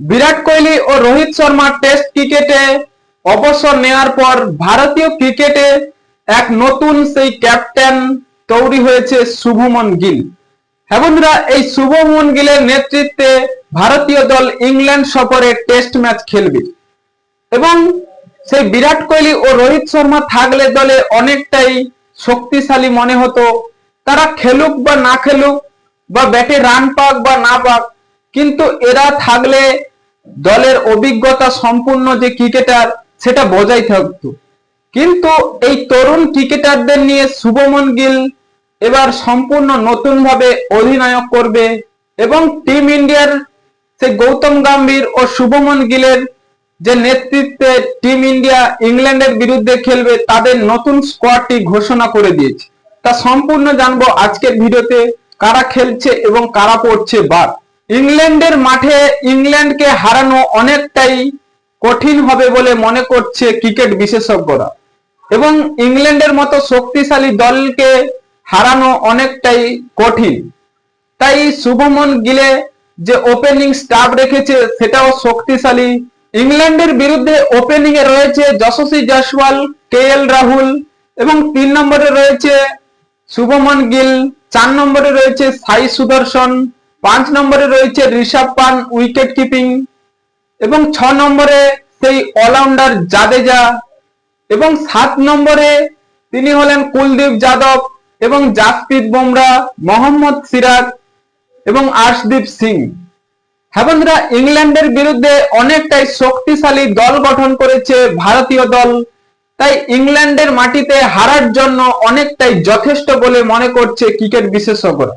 বিরাট কোহলি ও রোহিত শর্মা টেস্ট ক্রিকেটে অবসর নেওয়ার পর ভারতীয় ক্রিকেটে এক নতুন সেই ক্যাপ্টেন তৈরি হয়েছে শুভমন গিল। হ্যাঁ বন্ধুরা, এই শুভমন গিলের নেতৃত্বে ভারতীয় দল ইংল্যান্ড সফরে টেস্ট ম্যাচ খেলবে। এবং সেই বিরাট কোহলি ও রোহিত শর্মা থাকলে দলে অনেকটাই শক্তিশালী মনে হতো। তারা খেলুক বা না খেলুক বা ব্যাটে রান পাক বা না পাক কিন্তু এরা থাকলে দলের অভিজ্ঞতা সম্পূর্ণ যে ক্রিকেটার, সেটা বজায় থাকতো। কিন্তু এই তরুণ ক্রিকেটারদের নিয়ে শুভমন গিল এবার সম্পূর্ণ নতুন ভাবে অধিনায়ক করবে এবং টিম ইন্ডিয়ার সে গৌতম গম্ভীর ও শুভমন গিলের যে নেতৃত্বে টিম ইন্ডিয়া ইংল্যান্ডের বিরুদ্ধে খেলবে, তাদের নতুন স্কোয়াডটি ঘোষণা করে দিয়েছে। তা সম্পূর্ণ জানব আজকের ভিডিওতে, কারা খেলছে এবং কারা পড়ছে বাদ ইংল্যান্ডের মাঠে ইংল্যান্ডকে হারানো অনেকটাই কঠিন হবে বলে মনে করছে ক্রিকেট বিশেষজ্ঞরা। এবং ইংল্যান্ডের মতো শক্তিশালী দলকে হারানো অনেকটাই কঠিন। তাই শুভমন গিলে যে ওপেনিং স্টাফ রেখেছে, সেটাও শক্তিশালী। ইংল্যান্ডের বিরুদ্ধে ওপেনিং এ রয়েছে যশস্বী জয়সওয়াল কে এল রাহুল এবং তিন নম্বরে রয়েছে শুভমন গিল, চার নম্বরে রয়েছে সাই সুদর্শন। পাঁচ নম্বরে রয়েছে ঋষভ পান উইকেট কিপিং এবং ছ নম্বরে সেই অলরাউন্ডার জাদেজা এবং সাত নম্বরে তিনি হলেন কুলদীপ যাদব এবং জাসপ্রীত বুমরা, মোহাম্মদ সিরাজ এবং আর্শদীপ সিং। হ্যাঁ ইংল্যান্ডের বিরুদ্ধে অনেকটাই শক্তিশালী দল গঠন করেছে ভারতীয় দল। তাই ইংল্যান্ডের মাটিতে হারার জন্য অনেকটাই যথেষ্ট বলে মনে করছে ক্রিকেট বিশেষজ্ঞরা।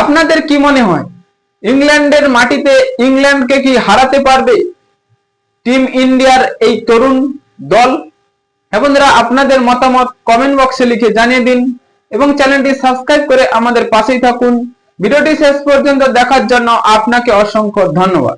আপনাদের কি মনে হয়? ইংল্যান্ডের মাটিতে ইংল্যান্ডকে কি হারাতে পারবে? টিম ইন্ডিয়ার এই তরুণ দল? হ্যাঁ বন্ধুরা, আপনাদের মতামত কমেন্ট বক্সে লিখে জানিয়ে দিন এবং চ্যানেলটি সাবস্ক্রাইব করে আমাদের পাশেই থাকুন। ভিডিওটি শেষ পর্যন্ত দেখার জন্য আপনাকে অসংখ্য ধন্যবাদ।